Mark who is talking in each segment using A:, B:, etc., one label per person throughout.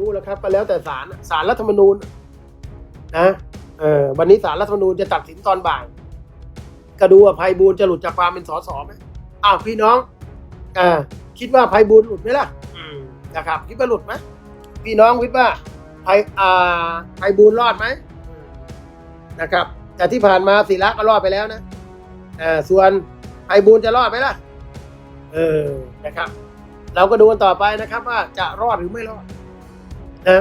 A: รู้แล้วครับก็แล้วแต่ศาลศาลรัฐธรรมนูญนะเออวันนี้ศาลรัฐธรรมนูญจะตัดสินตอนบ่ายก็ดูว่าไพบูลจะหลุดจากความเป็นสสไหมอ้าวพี่น้องอ่าคิดว่าไพบูลหลุดไหมล่ะอืมนะครับคิดว่าหลุดไหมพี่น้องคิดว่าไพอ่าไพบูลรอดไหมนะครับ แต่ที่ผ่านมาศิระก็รอดไปแล้วนะอ่าส่วนไพบูลจะรอดไหมล่ะ เออนะครับ เราก็ดูกันต่อไปนะครับ ว่าจะรอดหรือไม่รอด นะ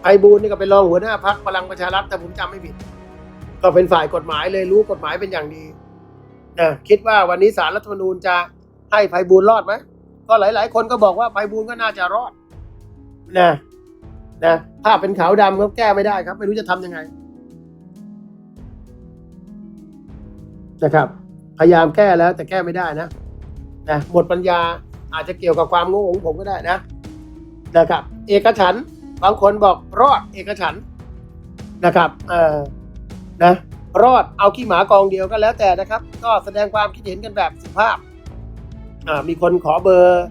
A: ไพบูลนี่ก็เป็นรองหัวหน้าพักพลังประชารัฐแต่ผมจำไม่ผิด ก็เป็นฝ่ายกฎหมายเลยรู้กฎหมายเป็นอย่างดีนะคิดว่าวันนี้สารรัฐธรรมนูญจะให้ไพบูลรอดไหมก็หลาย ๆ คนก็บอกว่าไพบูลก็น่าจะรอดนะนะถ้าเป็นขาวดำก็แก้ไม่ได้ครับ ไม่รู้จะทำยังไงนะครับ พยายามแก้แล้วแต่แก้ไม่ได้นะนะหมดปัญญาอาจจะเกี่ยวกับความโง่ของผมก็ได้นะนะครับ เอกฉันท์ บางคนบอกรอดเอกฉันนะครับเออนะรอดเอาขี้หมากองเดียวก็แล้วแต่นะครับ ก็แสดงความคิดเห็นกันแบบสุภาพมีคนขอเบอร์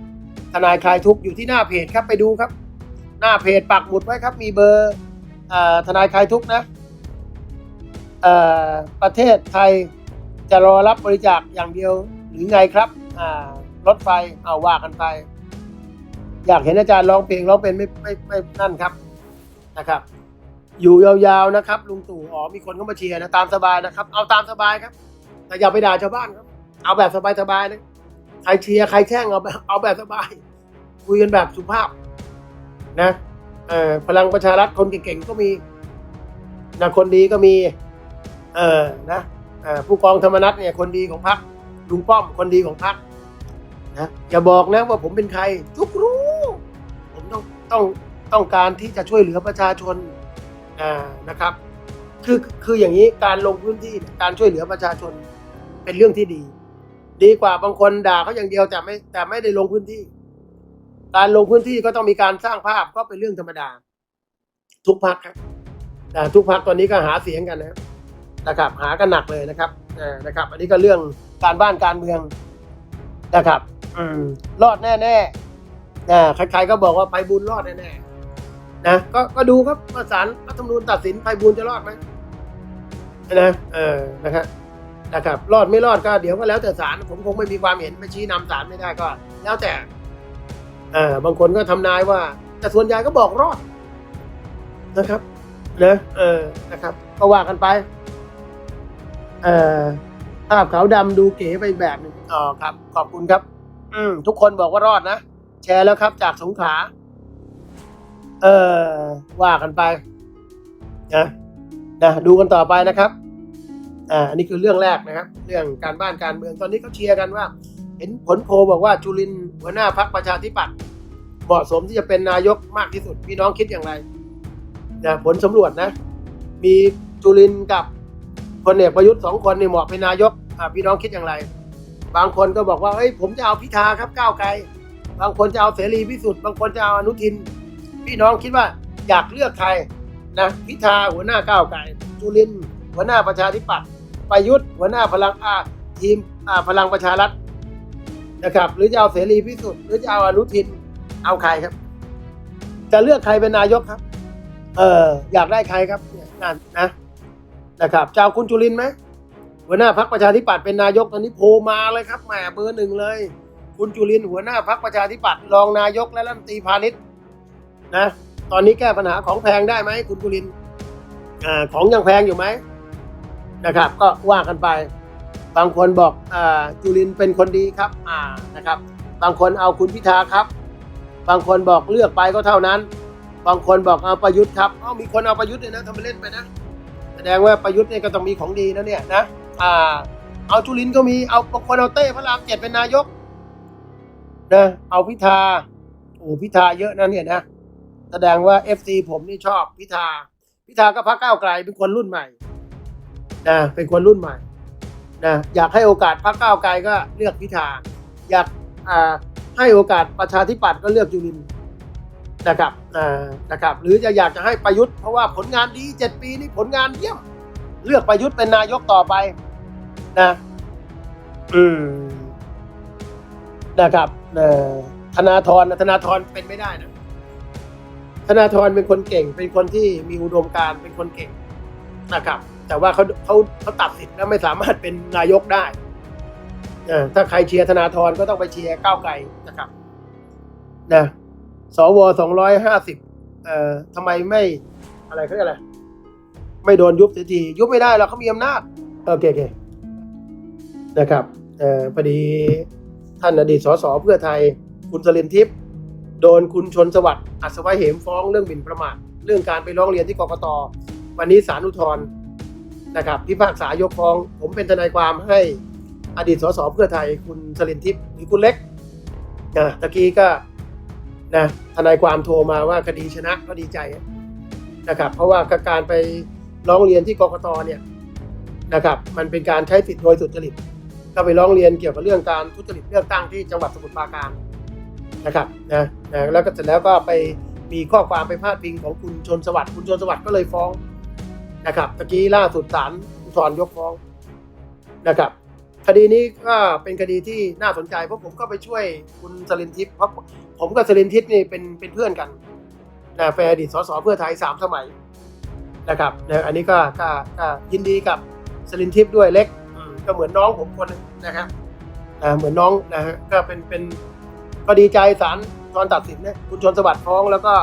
A: ทนายคลายทุกข์อยู่ที่หน้าเพจครับไปดูครับ หน้าเพจปักหมุดไว้ครับ มีเบอร์ทนายคลายทุกข์นะประเทศไทยจะรอรับบริจาคอย่างเดียวหรือไงครับรถไฟเอาว่ากันไป อยากเห็นอาจารย์ร้องเพลงร้องเป็นไม่ไม่ไม่นั่นครับนะครับ อยู่ยาวๆนะครับ ลุงตู่อ๋อมีคนเข้ามาเชียร์นะตามสบายนะครับ เอาตามสบายครับแต่อย่าไปด่าชาวบ้านครับ เอาแบบสบายๆนะใครเชียร์ใครแช่งเอาแบบเอาแบบสบายคุยกันแบบสุภาพนะเอ่อพลังประชารัฐคนเก่งๆก็มีนะคนดีก็มี เออนะเอ่อผู้กองธรรมนัฐเนี่ยคนดีของพรรคลุงป้อมคนดีของพรรคนะอย่าบอกนะว่าผมเป็นใครทุกรู ต้องต้องการที่จะช่วยเหลือประชาชนนะครับ คือคืออย่างนี้การลงพื้นที่การช่วยเหลือประชาชนเป็นเรื่องที่ดี ดีกว่าบางคนด่าเขาอย่างเดียวแต่ไม่แต่ไม่ได้ลงพื้นที่ การลงพื้นที่ก็ต้องมีการสร้างภาพก็เป็นเรื่องธรรมดา ทุกพักครับแต่ทุกพักตอนนี้ก็หาเสียงกันนะนะครับ หากันหนักเลยนะครับนะครับ อันนี้ก็เรื่องการบ้านการเมืองนะครับ อืมรอดแน่ ๆ อ่าใครๆก็บอกว่าไปบุญรอดแน่ๆนะก็ก็ดูครับว่าศาลรัฐธรรมนูญตัดสินไปบุญจะรอดไหมนะเออนะครับนะครับ รอดไม่รอดก็เดี๋ยวก็แล้วแต่ศาลผมคงไม่มีความเห็นไปชี้นำศาลไม่ได้ก็ แล้วแต่เออบางคนก็ทำนายว่า แต่ส่วนใหญ่ก็บอกรอดนะครับนะเออนะครับก็ว่ากันไป เอ่อภาพขาวดำดูเก๋ไปแบบหนึงอ๋อครับ ขอบคุณครับ อืมทุกคนบอกว่ารอดนะ แชร์แล้วครับจากสงขลา เออว่ากันไปนะนะดูกันต่อไปนะครับ อ่าอันนี้คือเรื่องแรกนะครับ เรื่องการบ้านการเมืองตอนนี้เขาเชียร์กันว่า เห็นผลโพลบอกว่าจุลินหัวหน้าพักประชาธิปัตย์เหมาะสมที่จะเป็นนายกมากที่สุด พี่น้องคิดอย่างไรนะผลสำรวจนะ มีจุลินกับพลเอกประยุทธ์สองคนนี่เหมาะเป็นนายกอ่าพี่น้องคิดอย่างไร บางคนก็บอกว่าเฮ้ยผมจะเอาพิธาครับก้าวไกล บางคนจะเอาเสรีพิสุทธิ์บางคนจะเอาอนุทิน พี่น้องคิดว่าอยากเลือกใครนะพิธาหัวหน้าก้าวไกลจุลินหัวหน้าประชาธิปัตย์ประยุทธ์หัวหน้าพลังอาทีมอ่าพลังประชารัฐนะครับ หรือจะเอาเสรีพิสุทธิ์หรือจะเอาอนุทินเอาใครครับ จะเลือกใครเป็นนายกครับ เอออยากได้ใครครับเนี่ยนั่นะนะครับจะเอาคุณจุลินไหมหัวหน้าพักประชาธิปัตย์เป็นนายกตอนนี้โผล่มาเลยครับแหมเบอร์หนึ่งเลย คุณจุลินหัวหน้าพักประชาธิปัตย์รองนายกและรัฐมนตรีพาณิชย์นะตอนนี้แก้ปัญหาของแพงได้ไหมคุณจุลินอของยังแพงอยู่ไหมนะครับ ก็ว่ากันไป บางคนบอกอจุลินเป็นคนดีครับอ่านะครับ บางคนเอาคุณพิธาครับ บางคนบอกเลือกไปก็เท่านั้น บางคนบอกเอาประยุทธ์ครับเอ้ามีคนเอาประยุทธ์เลยนะทำไปเล่นไปนะแสดงว่าประยุทธ์เนี่ยก็ต้องมีของดีนะเนี่ยนะอ่าเอาจุลินก็มีเอาบางคนเอาเต้พระรามเจ็ดเป็นนายก นะเอาพิธาโอ้พิธาเยอะนะเนี่ยนะแสดงว่าเอฟซีผมนี่ชอบพิธา พิธาก็พักก้าวไกลเป็นคนรุ่นใหม่นะเป็นคนรุ่นใหม่นะอยากให้โอกาสพักก้าวไกลก็เลือกพิธา อยากอ่าให้โอกาสประชาธิปัตย์ก็เลือกจุลินนะครับอ่านะครับ หรือจะอยากจะให้ประยุทธ์เพราะว่าผลงานดีเจ็ดปีนี่ผลงานเยี่ยม เลือกประยุทธ์เป็นนายกต่อไปนะ อืมนะครับ เอ่อธนาธรนะธนาธรเป็นไม่ได้นะธนาธรเป็นคนเก่ง เป็นคนที่มีอุดมการณ์เป็นคนเก่งนะครับ แต่ว่าเขาเขาเขาตัดสิทธิ์แล้วไม่สามารถเป็นนายกได้เออถ้าใครเชียร์ธนาธรก็ต้องไปเชียร์ก้าวไกลนะครับนะสวสองร้อยห้าสิบเอ่อทำไมไม่อะไรเขาเรียกอะไรไม่โดนยุบเสียทียุบไม่ได้หรอกเขามีอำนาจโอเคโอเคนะครับเอ่อพอดี ท่านอดีตสสเพื่อไทย คุณสลินทิพย์โดนคุณชนสวัสดิ์อัศวะเหมฟ้องเรื่องหมิ่นประมาทเรื่องการไปร้องเรียนที่กกตวันนี้ศาลอุทธรณ์นะครับพิพากษายกฟ้อง ผมเป็นทนายความให้อดีตสสเพื่อไทย คุณสลินทิพย์หรือคุณเล็กนะตะกี้ก็นะทนายความโทรมาว่าคดีชนะก็ดีใจนะครับ เพราะว่าการไปร้องเรียนที่กกตเนี่ยนะครับ มันเป็นการใช้สิทธิ์โดยสุจริต ก็ไปร้องเรียนเกี่ยวกับเรื่องการทุจริตเลือกตั้งที่จังหวัดสมุทรปราการนะครับนะนะแล้วก็เสร็จแล้วก็ไปมีข้อความไปพาดพิงของคุณชนสวัสดิ์คุณชนสวัสดิ์ก็เลยฟ้องนะครับตะกี้ล่าสุดศาลอุทธรณ์ยกฟ้องนะครับ คดีนี้ก็เป็นคดีที่น่าสนใจเพราะผมก็ไปช่วยคุณสลินทิพย์เพราะผมกับสลินทิพย์นี่เป็นเป็นเพื่อนกันนะเป็นอดีตสสเพื่อไทยสามสมัยนะครับนะอันนี้ก็ก็ก็ยินดีกับสลินทิพย์ด้วยเล็ก ก็เหมือนน้องผมคนหนึงนะครับเหมือนน้องนะฮะก็เป็นเป็นก็ดีใจศาลตอนตัดสินเนี่ยคุณชนสวัสดิ์ฟ้องแล้วก็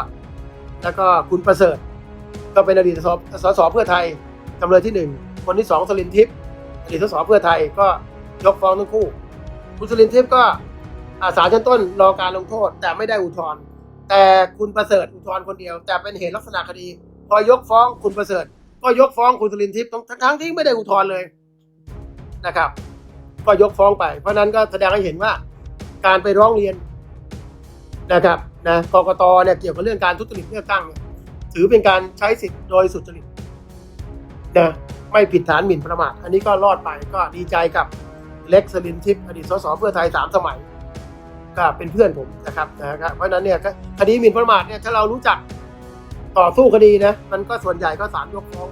A: แล้วก็คุณประเสริฐ ก็เป็นอดีตสสสเพื่อไทยจำเลยที่หนึ่งคนที่สองสลินทิพย์อดีตสสเพื่อไทยก็ยกฟ้องทั้งคู่ คุณสลินทิพย์ก็อาศาชั้นต้นรอการลงโทษ แต่ไม่ได้อุทธรณ์แต่คุณประเสริฐอุทธรณ์คนเดียว แต่เป็นเหตุลักษณะคดี พอยกฟ้องคุณประเสริฐ ก็ยกฟ้องคุณสลินทิพย์ทั้งทั้งที่ไม่ได้อุทธรณ์เลย นะครับ ก็ยกฟ้องไป เพราะนั้นก็แสดงให้เห็นว่าการไปร้องเรียนนะครับนะกกตเนี่ยเกี่ยวกับเรื่องการทุจริตเลือกตั้ง ถือเป็นการใช้สิทธิ์โดยสุจริตนะไม่ผิดฐานหมิ่นประมาท อันนี้ก็รอดไปก็ดีใจกับเล็กสลินทิพย์อดีตสสเพื่อไทยสามสมัยก็เป็นเพื่อนผมนะครับนะครับเพราะนั้นเนี่ยก็คดีหมิ่นประมาทเนี่ยถ้าเรารู้จักต่อสู้คดีนะมันก็ส่วนใหญ่ก็ศาลยกฟ้อง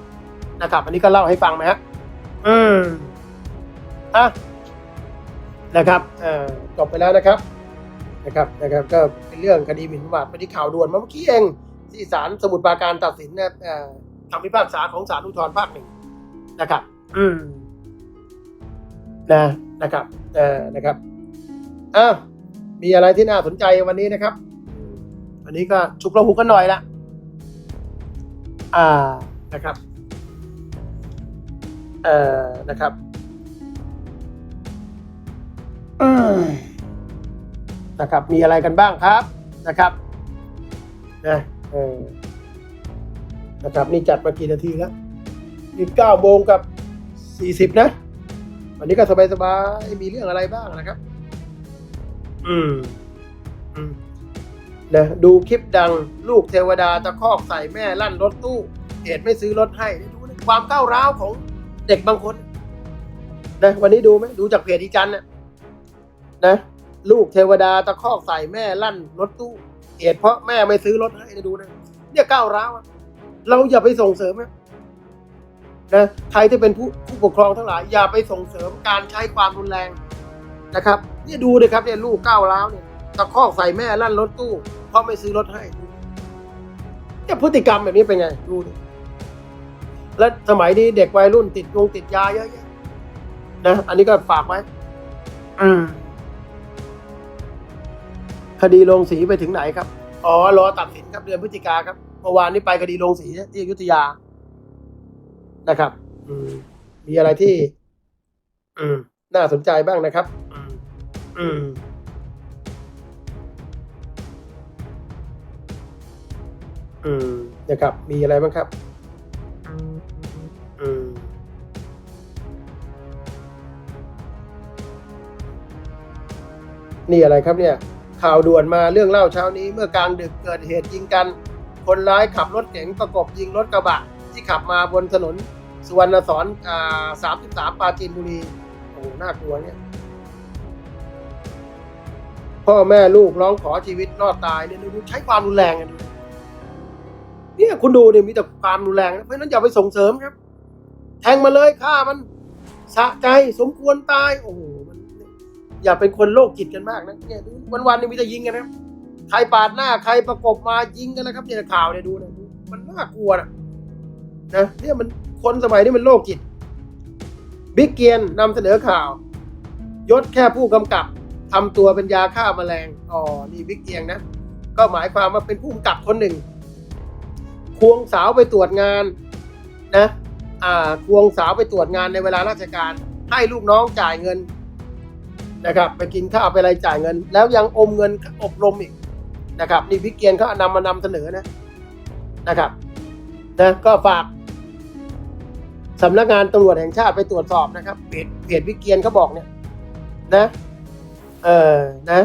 A: นะครับ อันนี้ก็เล่าให้ฟังไหมฮะ่ะนะครับจบไปแล้วนะครับนะครับนะครับ ก็เป็นเรื่องคดีหมิ่นประมาทเป็นที่ข่าวด่วนมาเมื่อกี้เองที่ศาลสมุทรปราการตัดสินนี่ยเอ่อคำพิพากษาของศาลอุทธรภาคหนึ่งนะครับ อืมนะนะครับเออนะครับอ้าวมีอะไรที่น่าสนใจวันนี้นะครับ วันนี้ก็ฉุกระหุกกันหน่อยละอ่านะครับ เอ่อนะครับ นะครับ มีอะไรกันบ้างครับนะครับนะเออนะครับ นี่จัดมากี่นาทีแล้วนี่เก้าโมงกับสี่สิบนะ วันนี้ก็สบายสบายมีเรื่องอะไรบ้างนะครับ อืมอืมนะดูคลิปดังลูกเทวดาตะคอกใส่แม่ลั่นรถตู้เหตุไม่ซื้อรถให้ดูความก้าวร้าวของเด็กบางคนนะวันนี้ดูไหมดูจากเพจอีจันน่ะ นะ ลูกเทวดาตะคอกใส่แม่ลั่นรถตู้เหตุเพราะแม่ไม่ซื้อรถให้นะดูนะเนี่ยก้าวร้าวเราอย่าไปส่งเสริมนะนะใครที่เป็นผู้ผู้ปกครองทั้งหลาย อย่าไปส่งเสริมการใช้ความรุนแรงนะครับเนี่ยดูเลยครับเนี่ยลูกก้าวร้าวเนี่ยตะคอกใส่แม่ลั่นรถตู้ เพราะไม่ซื้อรถให้เนี่ยพฤติกรรมแบบนี้เป็นไงดูดิแล้วสมัยนี้เด็กวัยรุ่นติดยงติดยาเยอะแยะนะอันนี้ก็ฝากไว้อืม คดีลงสีไปถึงไหนครับ อ๋อ รอตัดสินครับเดือนพฤศจิกาครับ เมื่อวานนี้ไปคดีลงสีที่อยุธยา นะครับ อืม มีอะไรที่ อืม น่าสนใจบ้างนะครับ อืม อืมอืมนะครับ มีอะไรบ้างครับ อืม นี่อะไรครับเนี่ย ข่าวด่วนมาเรื่องเล่าเช้านี้เมื่อกลางดึกเกิดเหตุยิงกัน คนร้ายขับรถเก๋งประกบยิงรถกระบะ ที่ขับมาบนถนนสุวรรณสอนอ่าสามสิบสามปราจีนบุรี โอ้โหน่ากลัวเนี่ย พ่อแม่ลูกร้องขอชีวิตรอดตายเนี่ยดูใช้ความรุนแรงกันดูเนี่ยคุณดูเนี่ยมีแต่ความรุนแรงนะเพราะนั้นอย่าไปส่งเสริมครับ แทงมาเลยฆ่ามันสะใจสมควรตาย โอ้โห อย่าเป็นคนโรคจิตกันมากนะเนี่ยวันวันๆนี่มีแต่ยิงกันนะใครปาดหน้าใครประกบมายิงกันนะครับเนี่ยข่าวเนี่ยดูนะมันน่ากลัวนะนะเนี่ยมันคนสมัยนี้มันโรคจิตบิ๊กเกียนนำเสนอข่าว ยศแค่ผู้กำกับทำตัวเป็นยาฆ่าแมลงอ๋อนี่บิ๊กเกียงนะ ก็หมายความว่าเป็นผู้กำกับคนหนึ่ง ควงสาวไปตรวจงานนะ อ่า ควงสาวไปตรวจงานในเวลาราชการ ให้ลูกน้องจ่ายเงิน นะครับ ไปกินข้าวไปอะไรจ่ายเงิน แล้วยังอมเงินอบรมอีกนะครับ นี่พิเกียนเขานำมานำเสนอนะนะครับนะก็ฝากสำนักงานตำรวจแห่งชาติไปตรวจสอบนะครับเพจเพจพิเกียนเขาบอกเนี่ย นะ เออนะ